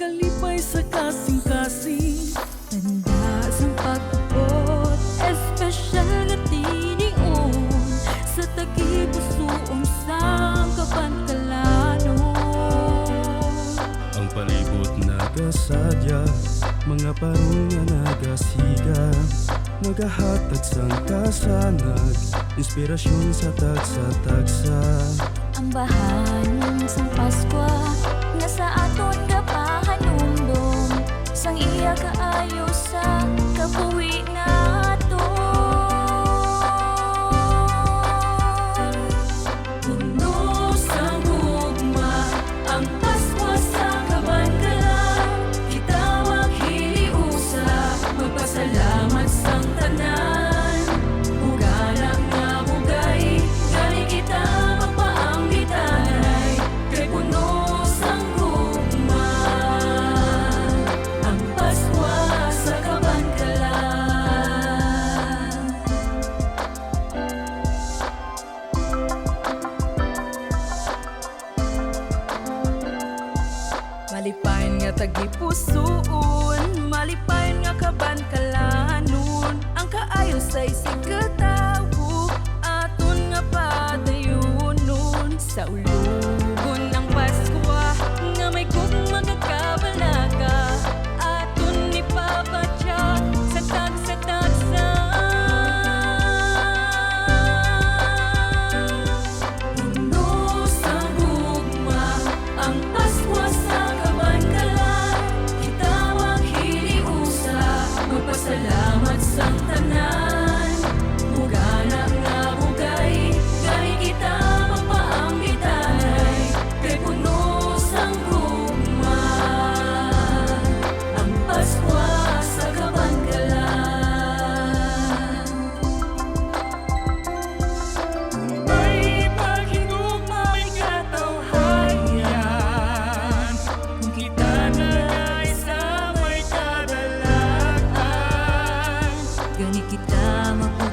Kalipay sa kasing-kasing Tanda sa pagkot Espesyal na tinion Sa tagipusoon sa kabantalanon Ang palibot nagasadya Mga parol nga nagasiga Nagahatag sang kasanag Inspirasyon sa tagsa-tagsa. Ang bahanon sa Paskwa sa kabuhi nga tagipusoon Malipayon nga kabantalanon Ang kaayo sa isig Salamat sa tanan. kita mabuhay